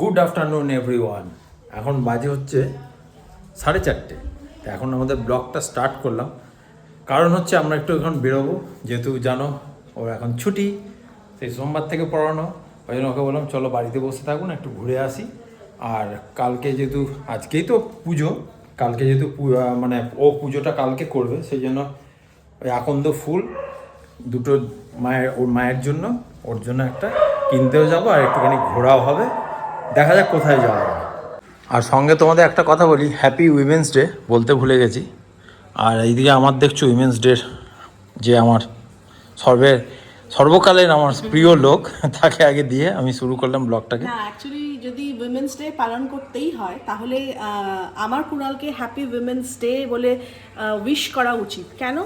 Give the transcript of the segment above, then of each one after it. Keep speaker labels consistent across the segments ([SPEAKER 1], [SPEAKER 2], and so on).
[SPEAKER 1] Good afternoon every one এখন বাজে হচ্ছে সাড়ে চারটে। তো এখন আমাদের ব্লগটা স্টার্ট করলাম। কারণ হচ্ছে আমরা একটু এখন বেরোবো। যেহেতু জানো, ওর এখন ছুটি, সেই সোমবার থেকে পড়ানো। ওই জন্য ওকে বললাম, চলো বাড়িতে বসে থাকুন একটু ঘুরে আসি। আর কালকে যেহেতু, আজকেই তো পুজো। কালকে যেহেতু মানে ও পুজোটা কালকে করবে, সেই জন্য ওই আকন্দ ফুল দুটো মায়ের, ওর মায়ের জন্য, ওর জন্য একটা কিনতেও যাব, আর একটুখানি ঘোরাও হবে। দেখা যাক কোথায় যাওয়া হবে আর সঙ্গে তোমাদের একটা কথা বলি হ্যাপি উইমেন্স ডে বলতে ভুলে গেছি। আর এইদিকে আমার দেখছ উইমেন্স ডে যে আমার সর্বে সর্বকালের আমার প্রিয় লোক তাকে আগে দিয়ে আমি শুরু করলাম ব্লগটাকে।
[SPEAKER 2] না অ্যাকচুয়ালি যদি উইমেন্স ডে পালন করতেই হয় তাহলে আমার কুণালকে হ্যাপি উইমেন্স ডে বলে উইশ করা উচিত। কেন?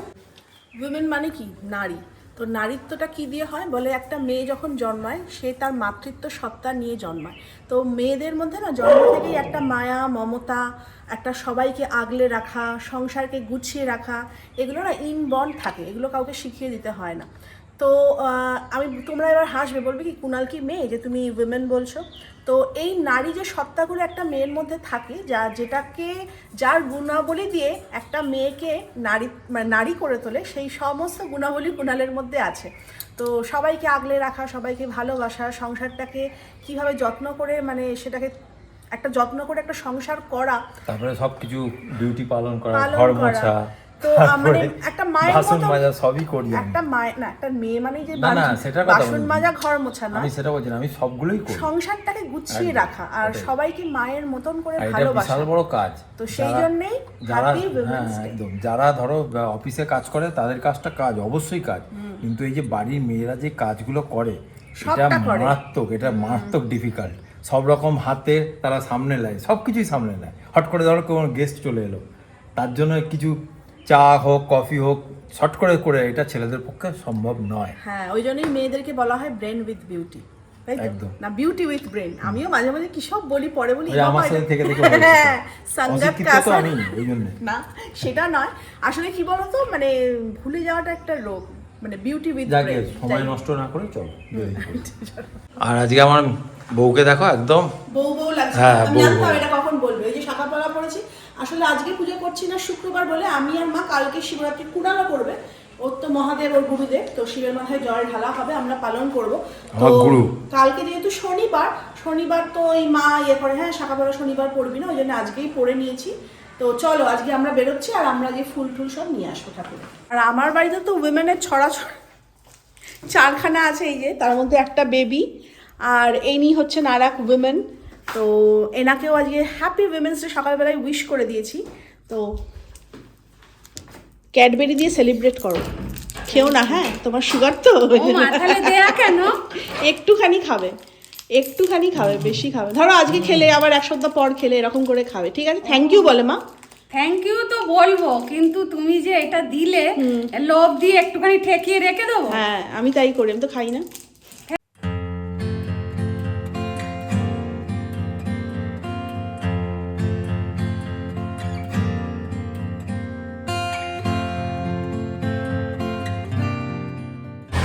[SPEAKER 2] উইমেন মানে কি? নারী। তো নারীত্বটা কি দিয়ে হয়? বলে একটা মেয়ে যখন জন্মায়, সে তার মাতৃত্ব সত্তা নিয়ে জন্মায়। তো মেয়েদের মধ্যে না, জন্ম থেকেই একটা মায়া, মমতা, একটা সবাইকে আগলে রাখা, সংসারকে গুছিয়ে রাখা, এগুলো না ইনবন্ড থাকে, এগুলো কাউকে শিখিয়ে দিতে হয় না। তো আমি, তোমরা এবার হাসবে, বলবে কি, কুনাল কি মেয়ে? যে তুমি উইমেন বলছো। তো এই নারী যে সত্তাগুলো একটা মেয়ের মধ্যে থাকে যা যেটাকে যার গুণাবলী দিয়ে একটা মেয়েকে নারী মানে নারী করে তোলে সেই সমস্ত গুণাবলী কুণালের মধ্যে আছে। তো সবাইকে আগলে রাখা সবাইকে ভালোবাসা সংসারটাকে কীভাবে যত্ন করে মানে সেটাকে একটা যত্ন করে একটা সংসার করা
[SPEAKER 1] তারপরে সব কিছু ডিউটি পালন করা ঘর মোছা
[SPEAKER 2] তো মানে একটা মায়ের
[SPEAKER 1] বাসন মাজা সবই করি
[SPEAKER 2] একটা মায়ের না একটা মেয়ে মানে যে
[SPEAKER 1] না, না, সেটার কথা
[SPEAKER 2] বাসন মাজা ঘর মোছা না।
[SPEAKER 1] আমি সেটা বলছি না আমি সবগুলোই করি।
[SPEAKER 2] সংসারটাকে গুছিয়ে রাখা। আর সবাইকে মায়ের মতন করে ভালোবাসা।
[SPEAKER 1] বিশাল বড় কাজ।
[SPEAKER 2] তো সেই
[SPEAKER 1] যারা- যারা হ্যাঁ। একদম। যারা ধরো অফিসে কাজ করে তাদের কাজটা কাজ অবশ্যই কাজ। কিন্তু এই যে বাড়ির মেয়েরা যে কাজগুলো করে এটা
[SPEAKER 2] করে।
[SPEAKER 1] মারাত্মক এটা মারাত্মক ডিফিকাল্ট সব রকম হাতে তারা সামনে নেয় সব কিছুই সামনে নেয়। হট করে ধরো কোনো গেস্ট চলে এলো। তার জন্য কিছু চা হোক কফি হোক শর্ট করে করে এটা ছেলেদের পক্ষে সম্ভব নয়।
[SPEAKER 2] হ্যাঁ ওই জন্যই মেয়েদেরকে বলা হয় ব্রেন উইথ বিউটি তাই তো?
[SPEAKER 1] একদম।
[SPEAKER 2] না বিউটি উইথ ব্রেন আমিও মাঝে মাঝে কি সব বলি পরে বলি
[SPEAKER 1] আমার সাথে থেকে থেকে বলছি তো।
[SPEAKER 2] হ্যাঁ, সঙ্গত।
[SPEAKER 1] আমি এই জন্য।
[SPEAKER 2] না সেটা নয়। আসলে কি বলতো মানে ভুলে যাওয়াটা একটা রোগ মানে বিউটি উইথ ব্রেন
[SPEAKER 1] সময় নষ্ট না করে চলো আর আজকে আমার বউকে দেখো একদম।
[SPEAKER 2] বউ বউ লাগছে।
[SPEAKER 1] হ্যাঁ, বউ বউ।
[SPEAKER 2] এটা কখন বলবে। এই যে সকালবেলা পড়েছি আসলে আজকে পুজো করছি না শুক্রবার বলে আমি আর মা কালকে শিবরাত্রি কুড়ালো করবে। ওর তো মহাদেব ওর গুরুদেব তো শিবের মাথায় জল ঢালা হবে আমরা পালন করব। তো কালকে যেহেতু শনিবার শনিবার তো ওই মা ইয়ে করে হ্যাঁ সকালবেলা শনিবার পড়বি না ওই জন্য আজকেই পড়ে নিয়েছি। তো চলো আজকে আমরা বেরোচ্ছি আর আমরা যে ফুল টুল সব নিয়ে আসব ঠাকুরে আর আমার বাড়িতে তো উইমেনের ছড়া চারখানা আছে এই যে তার মধ্যে একটা বেবি আর ইনি হচ্ছেন আর এক উইমেন তো এনাকেও আজকে হ্যাপি উইমেন্স ডে সকালবেলায় উইশ করে দিয়েছি। তো ক্যাডবেরি দিয়ে সেলিব্রেট করো। খেও না হ্যাঁ? তোমার সুগার তো?
[SPEAKER 3] কেন?
[SPEAKER 2] একটুখানি খাবে। একটুখানি খাবে বেশি খাবে। ধরো আজকে খেলে আবার এক সপ্তাহ পর খেলে এরকম করে খাবে। ঠিক আছে? থ্যাংক ইউ বলে মা।
[SPEAKER 3] থ্যাংক ইউ তো বলব কিন্তু তুমি যে এটা দিলে লোভ দিয়ে একটুখানি ঠেকিয়ে রেখে দেবো?
[SPEAKER 2] হ্যাঁ আমি তাই করি আমি তো খাই না।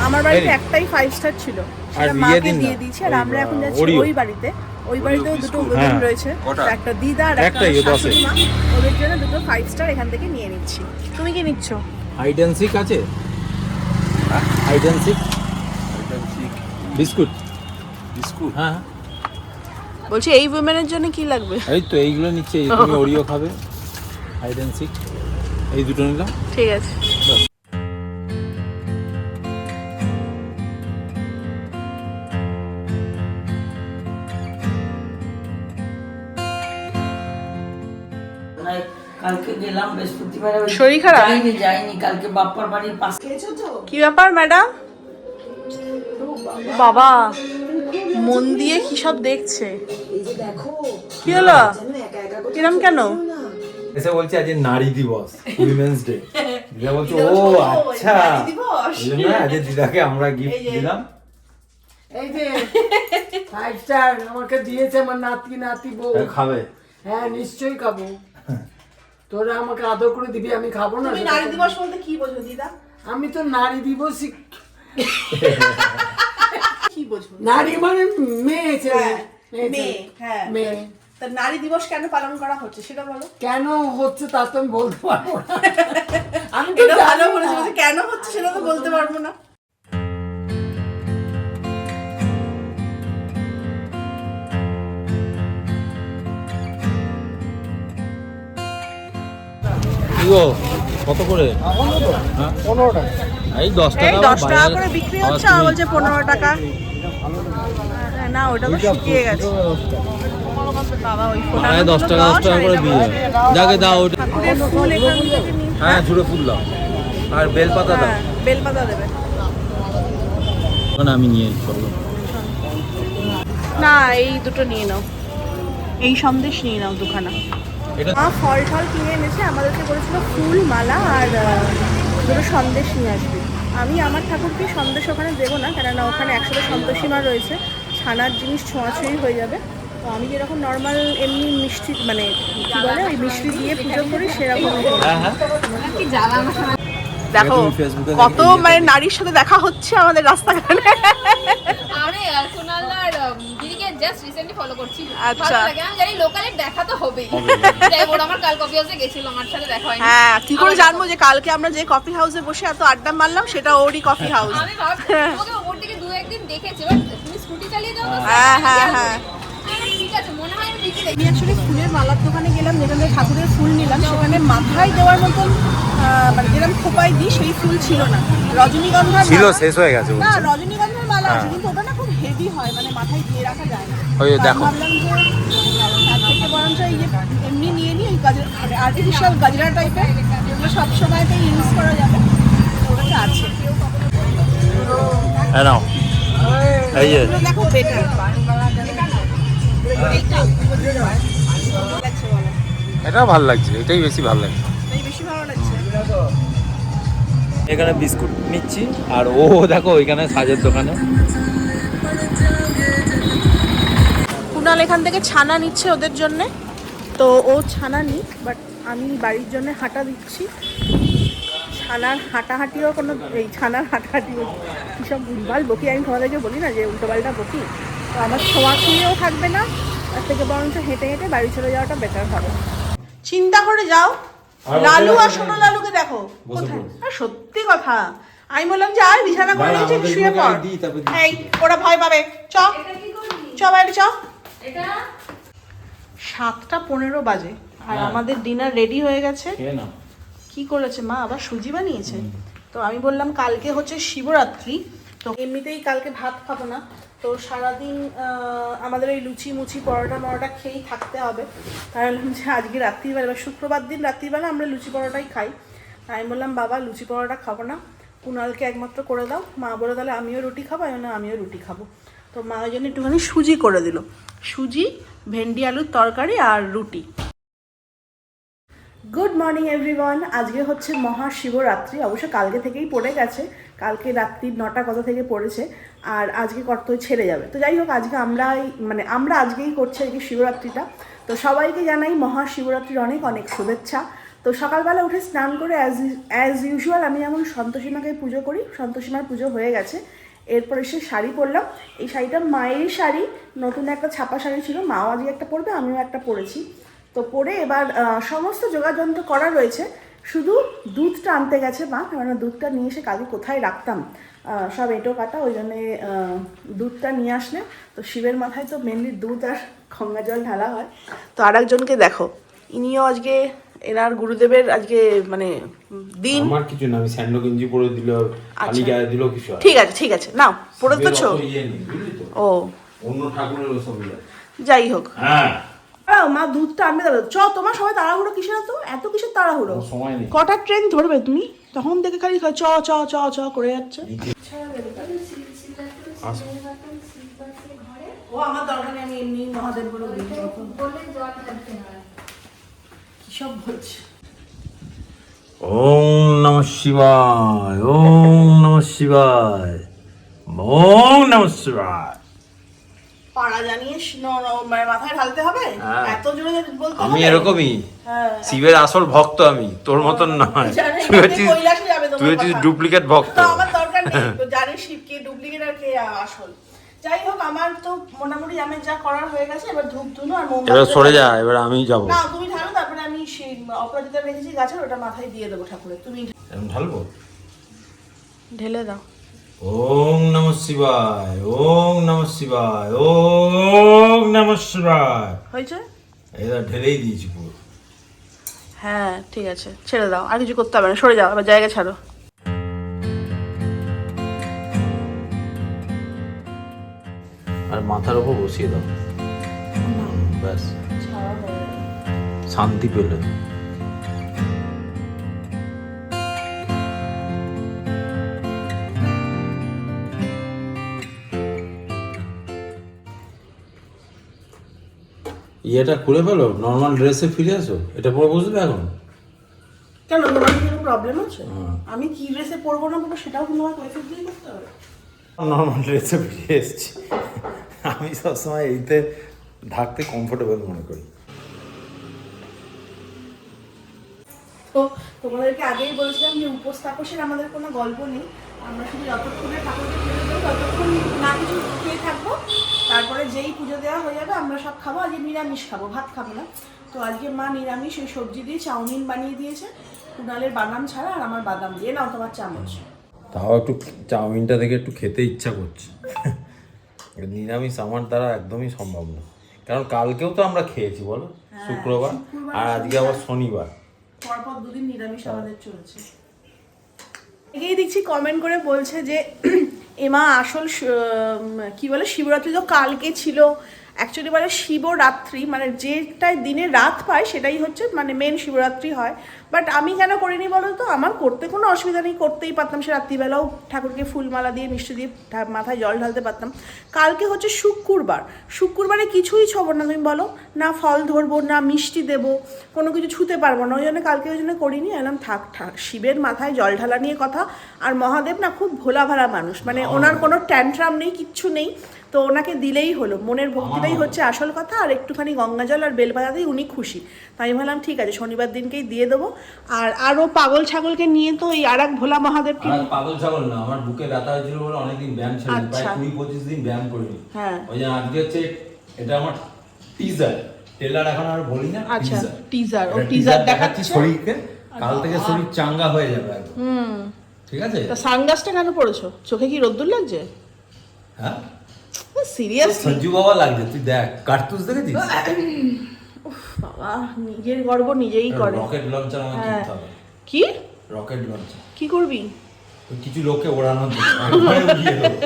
[SPEAKER 2] আমার বাড়িতে একটাই ফাইভ স্টার ছিল।
[SPEAKER 1] আর
[SPEAKER 2] মাকে
[SPEAKER 1] দিন
[SPEAKER 2] দিয়ে দিয়েছি আর আমরা এখন যাচ্ছি ওই বাড়িতে। ওই বাড়িতেও দুটো। উইমেন
[SPEAKER 1] হ্যাঁ।
[SPEAKER 2] রয়েছে। একটা দিদা আর একটা
[SPEAKER 1] একটাই,
[SPEAKER 2] শাশুড়ি মা। ওদের জন্য দুটো ফাইভ স্টার এখান থেকে নিয়ে নিচ্ছি। তুমি কি নিচ্ছ?
[SPEAKER 1] হাইড অ্যান্ড সিক আছে? Hide and seek biscuit biscuit হ্যাঁ।
[SPEAKER 2] বলছি এই উইমেনের জন্য কি লাগবে?
[SPEAKER 1] এই তো এইগুলো নিচ্ছে এই তুমি ওরিও খাবে। হাইড অ্যান্ড সিক এই দুটো নিলাম।
[SPEAKER 2] ঠিক আছে।
[SPEAKER 4] কালকে গেলাম বৃহস্পতিবার
[SPEAKER 2] শরীর খারাপ?
[SPEAKER 4] যাইনি যাইনি কালকে বাপ্পার বাড়ির পাশে।
[SPEAKER 2] কি ব্যাপার ম্যাডাম? বাবা মন দিয়ে কি সব দেখছে? কি হলো? কিরম কেন?
[SPEAKER 1] এসে বলছে আজ নারী দিবস উইমেন্স ডে দিদা বলছে ও আচ্ছা। আজ দিদাকে আমরা গিফট দিলাম।
[SPEAKER 5] এই যে ফাইভ স্টার আমাকে দিয়েছে আমার নাতি নাতি বউ।
[SPEAKER 1] হ্যাঁ, খাবে।
[SPEAKER 5] হ্যাঁ নিশ্চয়ই খাব। তোরা আমাকে আদর করে দিবি আমি খাব না
[SPEAKER 2] তুমি নারী দিবস বলতে কি বোঝো দিদা?
[SPEAKER 5] আমি তো নারী দিবসই
[SPEAKER 2] কি বোঝো?
[SPEAKER 5] নারী মানে মেয়ে ছেলে
[SPEAKER 2] মে হ্যাঁ
[SPEAKER 5] মেয়ে।
[SPEAKER 2] তা নারী দিবস কেন পালন করা হচ্ছে সেটা বলো।
[SPEAKER 5] কেন হচ্ছে তা তো আমি বলতে পারব না। আমি তো
[SPEAKER 2] ভালো বলেছে কেন হচ্ছে সেটা তো বলতে পারব না।
[SPEAKER 1] গো কত করে? হ্যাঁ? এই দশ
[SPEAKER 2] এই
[SPEAKER 1] টাকা
[SPEAKER 2] দশ টাকা করে বিক্রি হচ্ছে আর বলছে পনেরো টাকা। না ওটা তো শুকিয়ে গেছে।
[SPEAKER 1] হ্যাঁ দশ টাকা দশ টাকা করে দিয়ে যাকে দাও ওটা। হ্যাঁ ঝুড়ে ফুল দাও। আর বেলপাতা দাও।
[SPEAKER 2] হ্যাঁ বেলপাতা দেবে।
[SPEAKER 1] ওখানে আমি নিয়ে চলো
[SPEAKER 2] না এই দুটো নিয়ে নাও। এই সন্দেশ নিয়ে নাও দুখানা। মা ফল টল কিনে এনেছে আমাদেরকে বলেছিল ফুল মালা আর দুটো সন্দেশ নিয়ে আসবি। আমি আমার ঠাকুরকে সন্দেশ ওখানে দেবো না কেননা ওখানে একসাথে সন্তোষী মা রয়েছে ছানার জিনিস ছোঁয়াছুঁয়ি হয়ে যাবে। তো আমি যেরকম নর্মাল এমনি মিষ্টি মানে কি বলে ওই মিষ্টি দিয়ে পুজো করি সেরকম
[SPEAKER 1] হ্যাঁ হ্যাঁ।
[SPEAKER 2] দেখো কত মানে নারীর সাথে দেখা হচ্ছে আমাদের রাস্তাঘাটে।
[SPEAKER 6] আমি আর আর জাস্ট রিসেন্টলি ফলো করছি।
[SPEAKER 2] আচ্ছা।
[SPEAKER 6] লাগে আমি জানি লোকালের দেখা তো হবেই। যাই ওর আমার কাল কফি হাউসে গেছিল আমার সাথে দেখা হয়নি।
[SPEAKER 2] হ্যাঁ কি করে জানব যে কালকে আমরা যে কফি হাউসে বসে এত আড্ডা মারলাম সেটা ওরই কফি হাউস
[SPEAKER 6] আমি ভাবছি ওপর থেকে দু একদিন দেখেছি বাট তুমি স্কুটি চালিয়ে যাও
[SPEAKER 2] হ্যাঁ, হ্যাঁ, হ্যাঁ।
[SPEAKER 6] আমি, মনে হয়
[SPEAKER 2] অ্যাকচুয়ালি ফুলের মালার দোকানে গেলাম যেখানে ঠাকুরের ফুল নিলাম সেখানে মাথায় দেওয়ার মতন মানে যেরকম খোপায় দিই সেই ফুল ছিল না। রজনীগন্ধার
[SPEAKER 1] ছিল শেষ হয়ে গেছে
[SPEAKER 2] না রজনীগন্ধার মালা আছে কিন্তু ওটা না হেভি হয় মানে মাথায় দিয়ে রাখা যায় না।
[SPEAKER 1] ওই দেখো।
[SPEAKER 2] ভাবলাম যে তার থেকে বরঞ্চ এই যে এমনি নিয়ে নিই ওই আর্টিফিশিয়াল গাজরা টাইপের যেগুলো সব সময়তেই ইউজ করা যাবে। ওটা আছে।
[SPEAKER 1] হ্যাঁ নাও। এই যে।
[SPEAKER 2] দেখো বেটার
[SPEAKER 1] এটা ভালো লাগছে এটাই বেশি ভালো লাগছে।
[SPEAKER 2] বেশি ভালো লাগছে।
[SPEAKER 1] এখানে বিস্কুট নিচ্ছি আর ও দেখো ওইখানে সাজের দোকানে।
[SPEAKER 2] কুনাল এখান থেকে ছানা নিচ্ছে ওদের জন্য। তো ও ছানা নি বাট আমি বাড়ির জন্য হাঁটা দিচ্ছি। ছানার হাঁটাহাঁটিও কোনো এই ছানার হাঁটাহাঁটিও কী সব ভুলভাল বকি? আমি তোমাদেরকে বলি না যে উল্টোপাল্টা বকি। তো আমার ছোঁয়া ছুঁয়েও থাকবে না তার থেকে বরঞ্চ হেঁটে হেঁটে বাড়ি চলে যাওয়াটা বেটার হবে। চিন্তা করে যাও লালু আর। সোনো লালুকে দেখো। কোথায়?
[SPEAKER 1] পড়ো।
[SPEAKER 2] সত্যি কথা। আমি বললাম যে আর বিছানা করে নিয়েছি শুয়ে পড়। এই ওরা ভয় পাবে। চ। চ বাইরে চ। সাতটা পনেরো বাজে আর
[SPEAKER 1] হ্যাঁ।
[SPEAKER 2] আমাদের ডিনার রেডি হয়ে গেছে। কি করেছে মা? আবার সুজি বানিয়েছে? তো আমি বললাম কালকে হচ্ছে শিবরাত্রি তো এমনিতেই কালকে ভাত খাব না। তো সারাদিন আমাদের ওই লুচি মুচি পরোটা মরোটা খেয়েই থাকতে হবে। তাই বললাম যে আজকে রাত্রিবেলা বা শুক্রবার দিন রাত্রিবেলা আমরা লুচি পরোটাই খাই। তাই আমি বললাম বাবা লুচি পরোটা খাব না। কুনালকে একমাত্র করে দাও। মা বলে তাহলে আমিও রুটি খাব আমি আমিও রুটি খাব। তো মা ওই জন্য একটুখানি সুজি করে দিল। সুজি, ভেন্ডি আলুর তরকারি আর রুটি। গুড মর্নিং এভরিওয়ান আজকে হচ্ছে মহাশিবরাত্রি। অবশ্য কালকে থেকেই পড়ে গেছে। কালকে রাত্রি নটা কত থেকে পড়েছে। আর আজকে কত ছেড়ে যাবে। তো যাই হোক, আজকে আমরাই মানে আমরা আজকেই করছি আর কি শিবরাত্রিটা। তো সবাইকে জানাই মহাশিবরাত্রির অনেক অনেক শুভেচ্ছা। তো সকালবেলা উঠে স্নান করে অ্যাজ অ্যাজ ইউজুয়াল আমি যেমন সন্তোষীমাকে পুজো করি, সন্তোষীমার পুজো হয়ে গেছে। এরপর এসে শাড়ি পরলাম। এই শাড়িটা মায়েরই শাড়ি, নতুন একটা ছাপা শাড়ি ছিল, মাও আজকে একটা পরবে, আমিও একটা পরেছি। তো পরে এবার সমস্ত যোগাযন্ত্র করা রয়েছে। শুধু দুধটা আনতে গেছে মা কারণ দুধটা নিয়ে এসে কালকে কোথায় রাখতাম? সব এঁটো কাটা, ওই জন্যে দুধটা নিয়ে আসলে। তো শিবের মাথায় তো মেনলি দুধ আর গঙ্গা জল ঢালা হয়। তো আর একজনকে দেখো, ইনিও আজকে এনার গুরুদেবের আজকে মানে দিন।
[SPEAKER 1] আমার কিছু না আমি স্যান্ডো গেঞ্জি পরে দিল খালি
[SPEAKER 2] আচ্ছা।
[SPEAKER 1] গায়ে দিল কিছু
[SPEAKER 2] ঠিক আছে ঠিক আছে। নাও পরে তো ছো।
[SPEAKER 1] ইয়ে তো?
[SPEAKER 2] ও।
[SPEAKER 1] অন্য ঠাকুরের ওসব
[SPEAKER 2] যাই হোক।
[SPEAKER 1] হ্যাঁ।
[SPEAKER 2] মা দুধটা আনবে দাদা। চ তোমার সবাই তাড়াহুড়ো কিসের এত? এত কিসের তাড়াহুড়ো?
[SPEAKER 1] কোনো সময় নেই।
[SPEAKER 2] কটার ট্রেন ধরবে তুমি? তখন থেকে খালি চ চ চ চ করে যাচ্ছে। ও আমার দরকার নেই আমি এমনি মহাদেব বলে কি সব বলছে।
[SPEAKER 1] ওম নম শিবায় ওম নম শিবায় ওম নম শিবায়।
[SPEAKER 2] পাড়া মানে মাথায় ঢালতে হবে?
[SPEAKER 1] হ্যাঁ।
[SPEAKER 2] এত জোরে যে বলতে
[SPEAKER 1] আমি? এরকমই।
[SPEAKER 2] হ্যাঁ।
[SPEAKER 1] শিবের আসল ভক্ত আমি তোর মতন নয়।
[SPEAKER 2] জানি,
[SPEAKER 1] তুই হচ্ছিস তুই হচ্ছিস। ডুপ্লিকেট ভক্ত।
[SPEAKER 2] তো আমার দরকার নেই। তো জানিস শিব কে ডুপ্লিকেট আর কে আসল? যাই হোক আমার তো মোটামুটি আমি যা করার হয়ে গেছে এবার ধূপ ধুনো আর মোমবাতি
[SPEAKER 1] এবার সরে যা এবার আমি যাব।
[SPEAKER 2] না তুমি ঢালো তারপরে আমি সেই অপরাজিতা রেখেছি গাছের ওটা মাথায় দিয়ে দেবো ঠাকুরের। তুমি
[SPEAKER 1] ঢালবো?
[SPEAKER 2] ঢেলে দাও।
[SPEAKER 1] ওম নম শিবায় ওম নম শিবায় ওম নম শিবায়।
[SPEAKER 2] হয়েছে?
[SPEAKER 1] এটা ঢেলেই দিয়েছি পুরো।
[SPEAKER 2] হ্যাঁ ঠিক আছে ছেড়ে দাও আর কিছু করতে হবে না সরে যাও এবার জায়গা ছাড়ো।
[SPEAKER 1] আর মাথার উপর বসিয়ে দাও। ব্যাস। শান্তি পেলে। ইয়েটা খুলে ফেলো নর্মাল ড্রেসে ফিরে আসো। এটা পরে বসবে এখন?
[SPEAKER 2] কেন? তোমার কি কোনো প্রবলেম আছে?
[SPEAKER 1] হ্যাঁ।
[SPEAKER 2] আমি কি ড্রেসে পরবো না পরবো সেটাও কি তোমার কৈফিয়ত দিয়ে করতে হবে।
[SPEAKER 1] নর্মাল ড্রেসে ফিরে এসেছি। আমি সবসময় এইতে থাকতে কমফোর্টেবল মনে করি।
[SPEAKER 2] তো তোমাদেরকে আগেই বলেছিলাম যে উপোস তাপসের আমাদের কোনো গল্প নেই। আমরা শুধু যতক্ষণে ঠাকুরকে পুজো দেবো ততক্ষণ না কিছু খেয়ে থাকব। তারপরে যেই পুজো দেওয়া হয়ে যাবে আমরা সব খাব। আজকে নিরামিষ খাব ভাত খাব না। তো আজকে মা নিরামিষ ওই সবজি দিয়ে চাউমিন বানিয়ে দিয়েছে। কুণালের বাদাম ছাড়া আর আমার বাদাম দিয়ে নাও তোমার চামচ।
[SPEAKER 1] তাও একটু চাউমিনটা দেখে একটু খেতে ইচ্ছা করছে। নিরামিষ আমার দ্বারা একদমই সম্ভব না। কারণ কালকেও তো আমরা খেয়েছি বলো? শুক্রবার আর আজকে আবার শনিবার।
[SPEAKER 2] পরপর দুদিন নিরামিষ আমাদের চলছে। এগেই দেখছি কমেন্ট করে বলছে যে এমা আসল কি বলে শিবরাত্রি তো কালকে ছিল। অ্যাকচুয়ালি বলে শিবরাত্রি মানে যেটাই দিনে রাত পায় সেটাই হচ্ছে মানে মেন শিবরাত্রি হয়। বাট আমি কেন করিনি বলো তো আমার করতে কোনো অসুবিধা নেই করতেই পারতাম। সে রাত্রিবেলাও ঠাকুরকে ফুলমালা দিয়ে মিষ্টি দিয়ে মাথায় জল ঢালতে পারতাম। কালকে হচ্ছে শুক্রবার। শুক্রবারে কিছুই ছব না তুমি বলো। না ফল ধরবো না মিষ্টি দেব কোনো কিছু ছুতে পারব না। ওই জন্য কালকে ওই জন্য করিনি। এলাম থাক থাক। শিবের মাথায় জল ঢালা নিয়ে কথা। আর মহাদেব না খুব ভোলা ভালা মানুষ। মানে ওনার কোনো ট্যান্ট্রাম নেই কিচ্ছু নেই। তো ওনাকে দিলেই হলো। মনের ভক্তিটাই হচ্ছে আসল কথা আর একটুখানি গঙ্গা জল আর বেলপাতাতেই উনি খুশি। তাই আমি ভাবলাম ঠিক আছে শনিবার দিনকেই দিয়ে দেবো। আর আরও পাগল ছাগলকে নিয়ে তো এই আর এক ভোলা মহাদেবকে
[SPEAKER 1] পাগল ছাগল না আমার বুকে ব্যথা হয়েছিল বলে অনেকদিন ব্যায়াম দিই। প্রায়
[SPEAKER 2] আচ্ছা।
[SPEAKER 1] কুড়ি পঁচিশ দিন ব্যায়াম করিনি।
[SPEAKER 2] হ্যাঁ।
[SPEAKER 1] ওই যে আজকে হচ্ছে এটা আমার টিজার টেলার এখন আর বলি না
[SPEAKER 2] আচ্ছা,
[SPEAKER 1] teaser,
[SPEAKER 2] ও teaser
[SPEAKER 1] দেখাচ্ছি শরীরকে কাল থেকে শরীর চাঙ্গা হয়ে যাবে একদম। ঠিক আছে?
[SPEAKER 2] তা সানগ্লাসটা কেন পড়েছো? চোখে কি রোদ্দুর লাগছে?
[SPEAKER 1] হ্যাঁ?
[SPEAKER 2] সিরিয়াসলি
[SPEAKER 1] সঞ্জু বাবা লাগছে তুই দেখ কার্তুস দেখেছিস?
[SPEAKER 2] বাবা নিজের গর্ব নিজেই করে।
[SPEAKER 1] রকেট লঞ্চার আমার
[SPEAKER 2] হ্যাঁ।
[SPEAKER 1] কিনতে হবে।
[SPEAKER 2] কি?
[SPEAKER 1] রকেট লঞ্চার
[SPEAKER 2] কি করবি?
[SPEAKER 1] কিছু লোককে ওড়ানোর জন্য একবারে উড়িয়ে দেবো।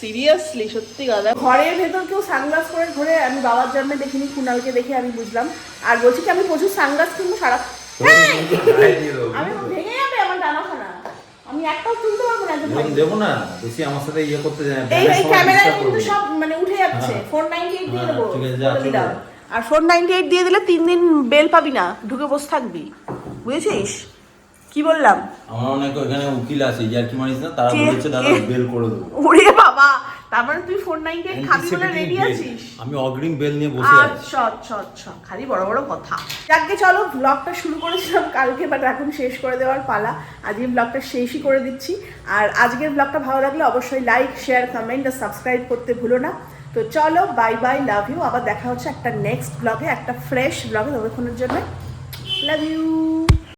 [SPEAKER 2] সিরিয়াসলি সত্যি কথা। ঘরের ভেতর কেউ সানগ্লাস করে ঘুরে আমি বাবার জন্মে দেখিনি কুণালকে দেখে আমি বুঝলাম। আর বলছি কি আমি প্রচুর সানগ্লাস কিনবো সারা। আমি ভেঙে যাবে আমার ডানাখানা আমি একটাও তুলতে পারব না
[SPEAKER 1] লোন দেবো না বেশি আমার সাথে ইয়ে করতে যায়
[SPEAKER 2] এই এই ক্যামেরায় কিন্তু সব মানে উঠে যাচ্ছে
[SPEAKER 1] হ্যাঁ।
[SPEAKER 2] নাইনটি এইট দিয়ে
[SPEAKER 1] হ্যাঁ,
[SPEAKER 2] দেবো
[SPEAKER 1] ঠিক আছে, যা।
[SPEAKER 2] আর ফোর নাইনটি এইট দিয়ে দিলে তিন দিন বেল পাবি না ঢুকে বসে থাকবি বুঝেছিস? কি বললাম?
[SPEAKER 1] আমার অনেক ওখানে উকিল আছে ইয়ার্কি মানিস না তারা বলেছে দাদা বেল করে দেবো।
[SPEAKER 2] ওরে বাবা তার মানে তুই ফোর নাইনটি এইট খাবি বলে রেডি আছিস?
[SPEAKER 1] আমি অগ্রিম বেল নিয়ে বসে আছি।
[SPEAKER 2] আচ্ছা আচ্ছা আচ্ছা। খালি বড় বড় কথা। যাকে চলো ব্লগটা শুরু করেছিলাম কালকে বাট এখন শেষ করে দেওয়ার পালা। আজকে ব্লগটা শেষই করে দিচ্ছি। আর আজকের ব্লগটা ভালো লাগলে অবশ্যই লাইক শেয়ার কমেন্ট আর সাবস্ক্রাইব করতে ভুলো না। তো চলো বাই বাই লাভ ইউ আবার দেখা হচ্ছে একটা নেক্সট ব্লগে একটা ফ্রেশ ব্লগে ততক্ষণের জন্য। Love you